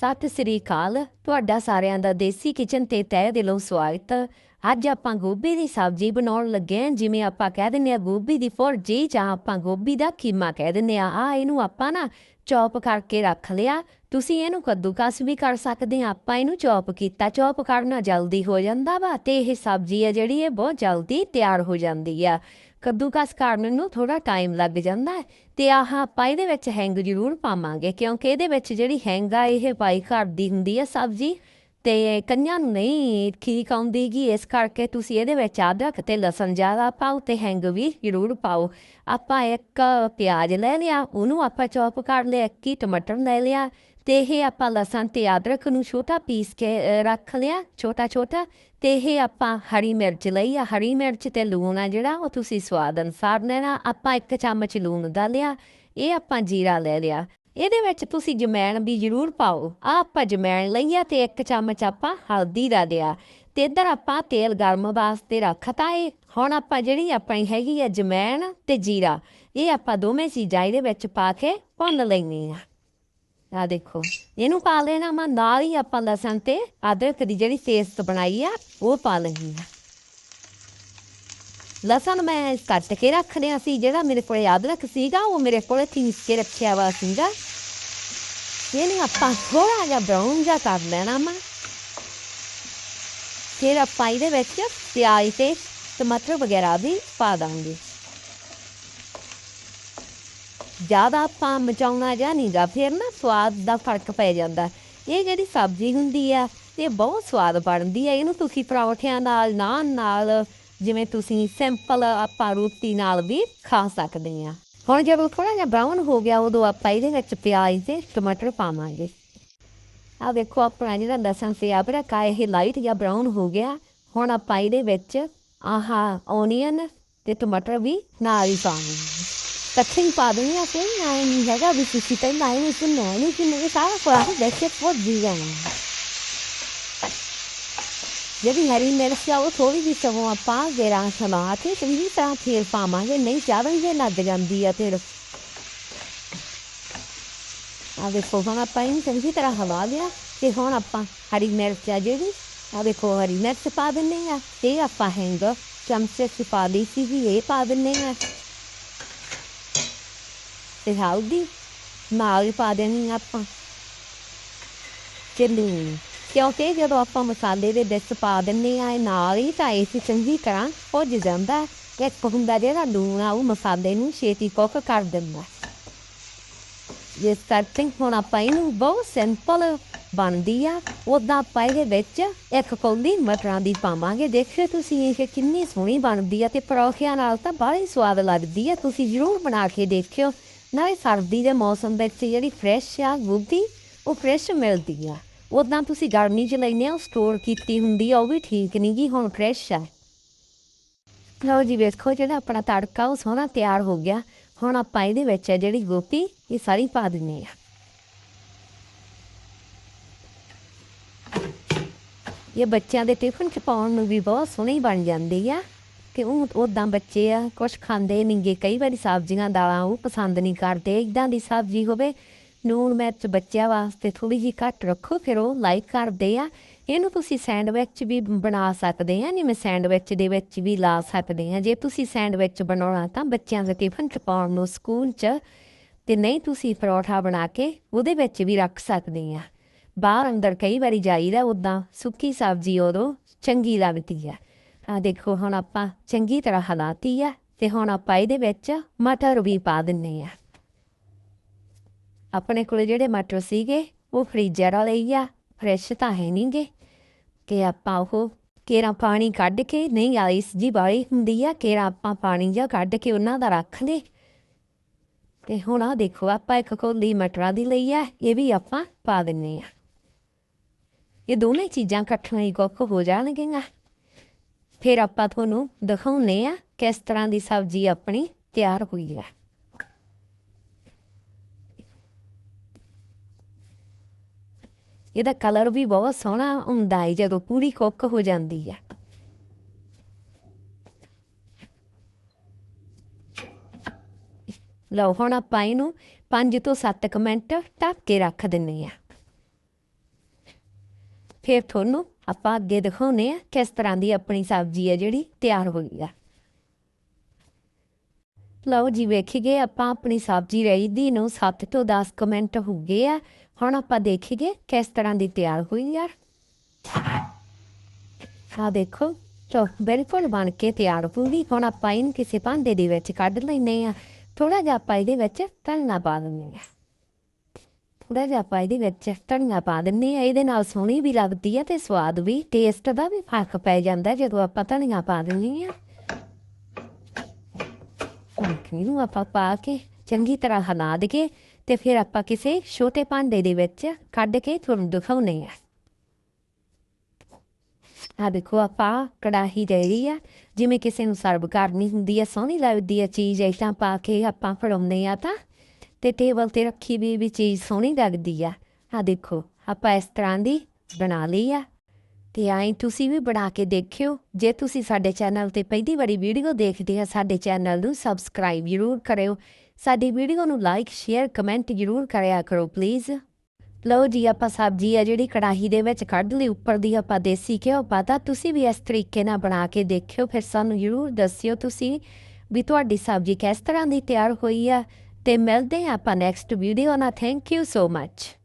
ਸਤਿ ਸ੍ਰੀ ਅਕਾਲ। ਤੁਹਾਡਾ ਸਾਰਿਆਂ ਦਾ ਦੇਸੀ ਕਿਚਨ ਤੇ ਤਹਿ ਦਿਲੋਂ ਸਵਾਗਤ। ਅੱਜ ਆਪਾਂ ਗੋਭੀ ਦੀ ਸਬਜ਼ੀ ਬਣਾਉਣ ਲੱਗੇ ਹਾਂ। ਜਿਵੇਂ ਆਪਾਂ ਕਹਿ ਦਿੰਦੇ ਆ ਗੋਭੀ ਦੀ ਫੋਰਜੀ ਜਾਂ ਆਪਾਂ ਗੋਭੀ ਦਾ ਖੀਮਾ ਕਹਿ ਦਿੰਦੇ ਆ ਆ ਇਹਨੂੰ ਆਪਾਂ ਨਾ ਚੌਪ ਕਰਕੇ ਰੱਖ ਲਿਆ। ਤੁਸੀਂ ਇਹਨੂੰ ਕੱਦੂਕਸ ਵੀ ਕਰ ਸਕਦੇ ਆ ਆਪਾਂ ਇਹਨੂੰ ਚੌਪ ਕੀਤਾ। ਚੌਪ ਕਰਨਾ ਜਲਦੀ ਹੋ ਜਾਂਦਾ ਵਾ ਤੇ ਇਹ ਸਬਜ਼ੀ ਆ ਜਿਹੜੀ ਇਹ ਬਹੁਤ ਜਲਦੀ ਤਿਆਰ ਹੋ ਜਾਂਦੀ ਆ। ਕੱਦੂਕਸ ਕਰਨ ਨੂੰ ਥੋੜਾ ਟਾਈਮ ਲੱਗ ਜਾਂਦਾ ਹੈ ਤੇ ਆਹ ਆਪਾਂ ਇਹਦੇ ਵਿੱਚ ਹੈਂਗ ਜ਼ਰੂਰ ਪਾਵਾਂਗੇ, ਕਿਉਂਕਿ ਇਹਦੇ ਵਿੱਚ ਜਿਹੜੀ ਹੈਂਗ ਆ, ਇਹ ਪਾਈ ਕਰਦੀ ਹੁੰਦੀ ਹੈ ਸਬਜ਼ੀ ਤੇ ਕੰਨਿਆਂ ਨੂੰ ਨਹੀਂ ਠੀਕ ਆਉਂਦੀਗੀ, ਇਸ ਕਰਕੇ ਤੁਸੀਂ ਇਹਦੇ ਵਿੱਚ ਅਦਰਕ ਤੇ ਲਸਣ ਜ਼ਿਆਦਾ ਪਾਓ ਤੇ ਹੈਂਗ ਵੀ ਜ਼ਰੂਰ ਪਾਓ। ਆਪਾਂ ਇੱਕ ਪਿਆਜ਼ ਲੈ ਲਿਆ, ਉਹਨੂੰ ਆਪਾਂ ਚੌਪ ਕਰ ਲਿਆ, ਇੱਕ ਹੀ ਟਮਾਟਰ ਲੈ ਲਿਆ ਤੇ ਇਹ ਆਪਾਂ ਲਸਣ ਤੇ ਅਦਰਕ ਨੂੰ ਛੋਟਾ ਪੀਸ ਕੇ ਰੱਖ ਲਿਆ, ਛੋਟਾ ਛੋਟਾ, ਤੇ ਇਹ ਆਪਾਂ ਹਰੀ ਮਿਰਚ ਲਈ ਆ। ਹਰੀ ਮਿਰਚ ਤੇ ਲੂਣ ਆ ਜਿਹੜਾ, ਉਹ ਤੁਸੀਂ ਸਵਾਦ ਅਨੁਸਾਰ ਲੈਣਾ। ਆਪਾਂ ਇੱਕ ਚਮਚ ਲੂਣ ਦਾ ਲਿਆ, ਇਹ ਆਪਾਂ ਜੀਰਾ ਲੈ ਲਿਆ। ਇਹਦੇ ਵਿੱਚ ਤੁਸੀਂ ਜਮੈਣ ਵੀ ਜ਼ਰੂਰ ਪਾਓ। ਆ ਆਪਾਂ ਜਮੈਣ ਲਈਆ ਤੇ ਇੱਕ ਚਮਚ ਆਪਾਂ ਹਲਦੀ ਦਾ ਲਿਆ। ਤੇ ਇੱਧਰ ਆਪਾਂ ਤੇਲ ਗਰਮ ਵਾਸਤੇ ਰੱਖਤਾ ਏ। ਹੁਣ ਆਪਾਂ ਜਿਹੜੀ ਆਪਣੀ ਹੈਗੀ ਆ ਜਮੈਣ ਤੇ ਜੀਰਾ, ਇਹ ਆਪਾਂ ਦੋਵੇਂ ਚੀਜ਼ਾਂ ਇਹਦੇ ਵਿੱਚ ਪਾ ਕੇ ਭੁੰਨ ਲੈਣੀ ਆ। ਆ ਦੇਖੋ, ਇਹਨੂੰ ਪਾ ਲੈਣਾ ਮੈਂ ਨਾਲ ਹੀ ਆਪਾਂ ਲਸਣ ਤੇ ਅਦਰਕ ਦੀ ਜਿਹੜੀ ਪੇਸਟ ਬਣਾਈ ਆ, ਉਹ ਪਾ ਲੈਣੀ ਆ ਲਸਣ ਮੈਂ ਕੱਟ ਕੇ ਰੱਖ ਲਿਆ ਸੀ, ਜਿਹੜਾ ਮੇਰੇ ਕੋਲ ਅਦਰਕ ਸੀਗਾ, ਉਹ ਮੇਰੇ ਕੋਲ ਥੀਸ ਕੇ ਰੱਖਿਆ ਵਾ ਸੀਗਾ। ਇਹਨੂੰ ਆਪਾਂ ਥੋੜਾ ਜਿਹਾ ਬਰਾਊਨ ਜਿਹਾ ਕਰ ਲੈਣਾ ਮੈਂ ਫਿਰ ਆਪਾਂ ਇਹਦੇ ਵਿੱਚ ਪਿਆਜ਼ ਤੇ ਟਮਾਟਰ ਵਗੈਰਾ ਵੀ ਪਾ ਦਾਂਗੇ। ਜ਼ਿਆਦਾ ਆਪਾਂ ਮਚਾਉਣਾ ਜਾਂ ਨਹੀਂਗਾ ਫਿਰ ਨਾ ਸਵਾਦ ਦਾ ਫ਼ਰਕ ਪੈ ਜਾਂਦਾ। ਇਹ ਜਿਹੜੀ ਸਬਜ਼ੀ ਹੁੰਦੀ ਆ, ਇਹ ਬਹੁਤ ਸਵਾਦ ਬਣਦੀ ਆ। ਇਹਨੂੰ ਤੁਸੀਂ ਪਰੌਂਠਿਆਂ ਨਾਲ, ਨਾਨ ਨਾਲ, ਜਿਵੇਂ ਤੁਸੀਂ ਸਿੰਪਲ ਆਪਾਂ ਰੋਟੀ ਨਾਲ ਵੀ ਖਾ ਸਕਦੇ ਆ। ਹੁਣ ਜਦੋਂ ਥੋੜਾ ਜਿਹਾ ਬਰਾਊਨ ਹੋ ਗਿਆ, ਉਦੋਂ ਆਪਾਂ ਇਹਦੇ ਵਿੱਚ ਪਿਆਜ਼ ਤੇ ਟਮਾਟਰ ਪਾਵਾਂਗੇ। ਆ ਦੇਖੋ ਆਪਣਾ ਜਿਹੜਾ ਲਸਣ ਤੇ ਅਦਰਕ ਆ, ਇਹ ਲਾਈਟ ਜਾਂ ਬਰਾਊਨ ਹੋ ਗਿਆ। ਹੁਣ ਆਪਾਂ ਇਹਦੇ ਵਿੱਚ ਆਹਾ ਓਨੀਅਨ ਤੇ ਟਮਾਟਰ ਵੀ ਨਾਲ ਹੀ ਪਾਵਾਂਗੇ। ਇਕੱਠੇ ਹੀ ਪਾ ਦੇਣੀ ਆ ਫਿਰ ਆਏ ਨਹੀਂ ਹੈਗਾ ਵੀ ਤੁਸੀਂ ਪਹਿਲਾਂ ਇਹਨੂੰ ਸੁਣਨਾ ਨਹੀਂ ਕਿ ਮੇਰੇ ਸਾਰਾ ਪਾ ਦੇਖ ਕੇ ਬਹੁਤ ਜੀ ਜਾਣਾ ਜਿਹੜੀ ਹਰੀ ਮਿਰਚ ਆ ਉਹ ਥੋੜੀ ਆਪਾਂ ਜ਼ਰਾ ਸਲਾ ਕੇ ਚੰਗੀ ਤਰ੍ਹਾਂ ਫੇਰ ਪਾਵਾਂਗੇ ਨਹੀਂ ਜ਼ਿਆਦਾ ਹੀ ਜਾਂਦੀ ਆ ਫਿਰ ਆ ਦੇਖੋ ਹੁਣ ਆਪਾਂ ਇਹਨੂੰ ਚੰਗੀ ਤਰ੍ਹਾਂ ਹਵਾ ਲਿਆ ਤੇ ਹੁਣ ਆਪਾਂ ਹਰੀ ਮਿਰਚ ਆ ਜਿਹੜੀ ਆ ਦੇਖੋ ਹਰੀ ਮਿਰਚ ਪਾ ਦਿੰਨੇ ਆ ਤੇ ਆਪਾਂ ਹੈਂਗ ਚਮਚੇ ਚ ਪਾ ਲਈ ਸੀ ਇਹ ਪਾ ਦਿੰਨੇ ਆ ਤੇ ਹਲਦੀ ਨਾਲ ਹੀ ਪਾ ਦੇਣੀ ਆਪਾਂ। ਚਿੱਲੀ। ਕਿਉਂਕਿ ਜਦੋਂ ਆਪਾਂ ਮਸਾਲੇ ਦੇ ਵਿੱਚ ਪਾ ਦਿੰਨੇ ਆ ਇਹ ਨਾਲ ਹੀ ਤਾਂ ਇਸ ਚੰਗੀ ਤਰ੍ਹਾਂ ਭੁੱਜ ਜਾਂਦਾ ਇੱਕ ਹੁੰਦਾ ਜਿਹੜਾ ਲੂਣ ਆ, ਉਹ ਮਸਾਲੇ ਨੂੰ ਛੇਤੀ ਕੁੱਕ ਕਰ ਦਿੰਦਾ ਇਸ ਕਰਕੇ ਹੁਣ ਆਪਾਂ ਇਹਨੂੰ ਬਹੁਤ ਸਿੰਪਲ ਬਣਦੀ ਆ। ਉਦਾਂ ਆਪਾਂ ਇਹਦੇ ਵਿੱਚ ਇੱਕ ਕੌਲੀ ਮਟਰਾਂ ਦੀ ਪਾਵਾਂਗੇ। ਦੇਖਿਓ ਤੁਸੀਂ ਇਹ ਕਿੰਨੀ ਸੋਹਣੀ ਬਣਦੀ ਆ ਤੇ ਪਰੌਠਿਆਂ ਨਾਲ ਤਾਂ ਬੜੀ ਸਵਾਦ ਲੱਗਦੀ ਆ। ਤੁਸੀਂ ਜ਼ਰੂਰ ਬਣਾ ਕੇ ਦੇਖਿਓ। ਨਾਲੇ ਸਰਦੀ ਦੇ ਮੌਸਮ ਵਿੱਚ ਜਿਹੜੀ ਫਰੈਸ਼ ਆ ਗੋਭੀ ਉਹ ਫਰੈਸ਼ ਮਿਲਦੀ ਆ। ਉਦਾਂ ਤੁਸੀਂ ਗਰਮੀ 'ਚ ਲੈਨੇ ਆ ਸਟੋਰ ਕੀਤੀ ਹੁੰਦੀ ਆ, ਉਹ ਵੀ ਠੀਕ ਨਹੀਂ ਗੀ, ਹੁਣ ਫਰੈਸ਼ ਆ। ਲਓ ਜੀ, ਵੇਖੋ ਜਿਹੜਾ ਆਪਣਾ ਤੜਕਾ, ਉਹ ਸੋਹਣਾ ਤਿਆਰ ਹੋ ਗਿਆ। ਹੁਣ ਆਪਾਂ ਇਹਦੇ ਵਿੱਚ ਜਿਹੜੀ ਗੋਭੀ, ਇਹ ਸਾਰੀ ਪਾ ਦਿੰਨੇ ਆ। ਇਹ ਬੱਚਿਆਂ ਦੇ ਟਿਫਨ ਚ ਪਾਉਣ ਨੂੰ ਵੀ ਬਹੁਤ ਸੋਹਣੀ ਬਣ ਜਾਂਦੀ ਆ। ਕਿ ਉਹ ਉਦਾਂ ਬੱਚੇ ਆ, ਕੁਛ ਖਾਂਦੇ ਨਹੀਂਗੇ ਕਈ ਵਾਰੀ ਸਬਜ਼ੀਆਂ, ਦਾਲਾਂ ਉਹ ਪਸੰਦ ਨਹੀਂ ਕਰਦੇ ਇਦਾਂ ਦੀ ਸਬਜ਼ੀ ਹੋਵੇ ਨੂਣ ਮਿਰਚ ਬੱਚਿਆਂ ਵਾਸਤੇ ਥੋੜੀ ਜਿਹੀ ਘੱਟ ਰੱਖੋ, ਫਿਰ ਉਹ ਲਾਈਕ ਕਰਦੇ ਆ। ਇਹਨੂੰ ਤੁਸੀਂ ਸੈਂਡਵਿਚ ਵੀ ਬਣਾ ਸਕਦੇ ਆ, ਜਿਵੇਂ ਸੈਂਡਵਿਚ ਦੇ ਵਿੱਚ ਵੀ ਲਾ ਸਕਦੇ ਆ। ਜੇ ਤੁਸੀਂ ਸੈਂਡਵਿਚ ਬਣਾਉਣਾ ਤਾਂ ਬੱਚਿਆਂ ਦੇ ਟਿਫਨ ਚ ਪਾਉਣ ਨੂੰ ਸਕੂਲ ਚ ਤੇ ਨਹੀਂ ਤੁਸੀਂ ਪਰੌਠਾ ਬਣਾ ਕੇ ਉਹਦੇ ਵਿੱਚ ਵੀ ਰੱਖ ਸਕਦੇ ਆ। ਬਾਹਰ ਅੰਦਰ ਕਈ ਵਾਰੀ ਜਾਈਦਾ ਉਦਾਂ ਸੁੱਕੀ ਸਬਜ਼ੀ ਉਦੋਂ ਚੰਗੀ ਲੱਗਦੀ ਆ। ਆ ਦੇਖੋ ਹੁਣ ਆਪਾਂ ਚੰਗੀ ਤਰ੍ਹਾਂ ਹਲਾਤੀ ਆ ਤੇ ਹੁਣ ਆਪਾਂ ਇਹਦੇ ਵਿੱਚ ਮਟਰ ਵੀ ਪਾ ਦਿੰਨੇ ਆ। ਆਪਣੇ ਕੋਲ ਜਿਹੜੇ ਮਟਰ ਸੀਗੇ, ਉਹ ਫ੍ਰੀਜ਼ਰ ਵਾਲੇ ਆ, ਫਰੈਸ਼ ਤਾਂ ਹੈ ਨਹੀਂਗੇ। ਕਿ ਆਪਾਂ ਉਹ ਕੇਰਾ ਪਾਣੀ ਕੱਢ ਕੇ, ਨਹੀਂ ਆਈਸ ਜੀ ਬਾਈ ਹੁੰਦੀ ਆ, ਕੇਰਾ ਆਪਾਂ ਪਾਣੀ ਜਾਂ ਕੱਢ ਕੇ ਉਹਨਾਂ ਦਾ ਰੱਖ ਲੇ ਤੇ ਹੁਣ ਆ ਦੇਖੋ, ਆਪਾਂ ਇੱਕ ਕੋਲੀ ਮਟਰਾਂ ਦੀ ਲਈ ਆ, ਇਹ ਵੀ ਆਪਾਂ ਪਾ ਦਿੰਨੇ ਆ। ਇਹ ਦੋਨੇ ਚੀਜ਼ਾਂ ਇਕੱਠੀਆਂ ਹੀ ਕੁੱਕ ਹੋ ਜਾਣਗੀਆਂ। ਫਿਰ ਆਪਾਂ ਤੁਹਾਨੂੰ ਦਿਖਾਉਨੇ ਆ ਕਿਸ ਤਰ੍ਹਾਂ ਦੀ ਸਬਜ਼ੀ ਆਪਣੀ ਤਿਆਰ ਹੋਈ ਆ ਇਹਦਾ ਕਲਰ ਵੀ ਬਹੁਤ ਸੋਹਣਾ ਹੁੰਦਾ ਹੈ, ਜਦੋਂ ਪੂਰੀ ਕੁੱਕ ਹੋ ਜਾਂਦੀ ਆ ਲਓ, ਹੁਣ ਆਪਾਂ ਇਹਨੂੰ 5 ਤੋਂ 7 ਮਿੰਟ ਢੱਕ ਕੇ ਰੱਖ ਦਿੰਨੇ ਆ ਫਿਰ ਤੁਹਾਨੂੰ ਆਪਾਂ ਅੱਗੇ ਦਿਖਾਉਂਦੇ ਆ ਕਿਸ ਤਰ੍ਹਾਂ ਦੀ ਆਪਣੀ ਸਬਜ਼ੀ ਹੈ ਜਿਹੜੀ ਤਿਆਰ ਹੋਈ ਆ। ਲਓ ਜੀ, ਵੇਖੀਏ, ਆਪਾਂ ਆਪਣੀ ਸਬਜ਼ੀ ਰਹੀ ਦੀ ਨੂੰ 7 ਤੋਂ 10 ਕਮੈਂਟ ਹੋ ਗਏ ਆ। ਹੁਣ ਆਪਾਂ ਦੇਖੀਏ ਕਿਸ ਤਰ੍ਹਾਂ ਦੀ ਤਿਆਰ ਹੋਈ ਯਾਰ ਆ ਦੇਖੋ ਤੋ ਬਿਲਕੁਲ ਬਣ ਕੇ ਤਿਆਰ ਹੋ ਗਈ। ਹੁਣ ਆਪਾਂ ਇਹਨੂੰ ਕਿਸੇ ਭਾਂਡੇ ਦੇ ਵਿੱਚ ਕੱਢ ਲੈਨੇ ਆ ਥੋੜਾ ਜਿਹਾ ਆਪਾਂ ਇਹਦੇ ਵਿੱਚ ਧਨੀਆ ਪਾ ਦਿੰਦੇ ਆ ਥੋੜਾ ਜਿਹਾ ਆਪਾਂ ਇਹਦੇ ਵਿੱਚ ਧਨੀਆ ਪਾ ਦਿੰਦੇ ਆ ਇਹਦੇ ਨਾਲ ਸੋਹਣੀ ਵੀ ਲੱਗਦੀ ਆ ਤੇ ਸਵਾਦ ਵੀ ਟੇਸਟ ਦਾ ਵੀ ਫ਼ਰਕ ਪੈ ਜਾਂਦਾ ਜਦੋਂ ਆਪਾਂ ਧਨੀਆ ਪਾ ਦਿੰਦੇ ਆ ਇਹਨੂੰ ਆਪਾਂ ਪਾ ਕੇ ਚੰਗੀ ਤਰ੍ਹਾਂ ਹਲਾ ਦੇ ਕੇ ਤੇ ਫਿਰ ਆਪਾਂ ਕਿਸੇ ਛੋਟੇ ਭਾਂਡੇ ਦੇ ਵਿੱਚ ਕੱਢ ਕੇ ਤੁਹਾਨੂੰ ਦਿਖਾਉਨੇ ਆ ਆ ਦੇਖੋ ਆਪਾਂ ਕੜਾਹੀ ਦੇ ਰਹੀ ਆ, ਜਿਵੇਂ ਕਿਸੇ ਨੂੰ ਸਰਵ ਕਰਨੀ ਹੁੰਦੀ ਆ ਸੋਹਣੀ ਲੱਗਦੀ ਆ ਚੀਜ਼ ਐਦਾਂ ਪਾ ਕੇ ਆਪਾਂ ਫੜਾਉਂਦੇ ਆ ਤਾਂ। ਤੇ ਟੇਬਲ ਤੇ ਰੱਖੀ ਵੀ ਵੀ ਚੀਜ਼ ਸੋਹਣੀ ਲੱਗਦੀ ਆ। ਆ ਦੇਖੋ, ਆਪਾਂ ਇਸ ਤਰ੍ਹਾਂ ਦੀ ਬਣਾ ਲਈ ਆ। ਤੇ ਆਈ ਤੁਸੀਂ ਵੀ ਬਣਾ ਕੇ ਦੇਖਿਓ। ਜੇ ਤੁਸੀਂ ਸਾਡੇ ਚੈਨਲ ਤੇ ਪਹਿਲੀ ਵਾਰੀ ਵੀਡੀਓ ਦੇਖਦੇ ਆ, ਸਾਡੇ ਚੈਨਲ ਨੂੰ ਸਬਸਕ੍ਰਾਈਬ ਜ਼ਰੂਰ ਕਰਿਓ। ਸਾਡੀ ਵੀਡੀਓ ਨੂੰ ਲਾਈਕ, ਸ਼ੇਅਰ, ਕਮੈਂਟ ਜ਼ਰੂਰ ਕਰਿਆ ਕਰੋ, ਪਲੀਜ਼। ਲਓ ਜੀ, ਆਪਾਂ ਸਬਜ਼ੀ ਆ ਜਿਹੜੀ ਕੜਾਹੀ ਦੇ ਵਿੱਚ ਕੱਢ ਲਈ, ਉੱਪਰ ਦੀ ਆਪਾਂ ਦੇਸੀ ਘਿਓ ਪਾਤਾ। ਤੁਸੀਂ ਵੀ ਇਸ ਤਰੀਕੇ ਨਾਲ ਬਣਾ ਕੇ ਦੇਖਿਓ, ਫਿਰ ਸਾਨੂੰ ਜ਼ਰੂਰ ਦੱਸਿਓ ਤੁਸੀਂ ਵੀ ਤੁਹਾਡੀ ਸਬਜ਼ੀ ਕਿਸ ਤਰ੍ਹਾਂ ਦੀ ਤਿਆਰ ਹੋਈ ਆ। ਤੇ ਮਿਲਦੇ ਹਾਂ ਆਪਾਂ ਨੈਕਸਟ ਵੀਡੀਓ ਨਾਲ ਥੈਂਕ ਯੂ ਸੋ ਮੱਚ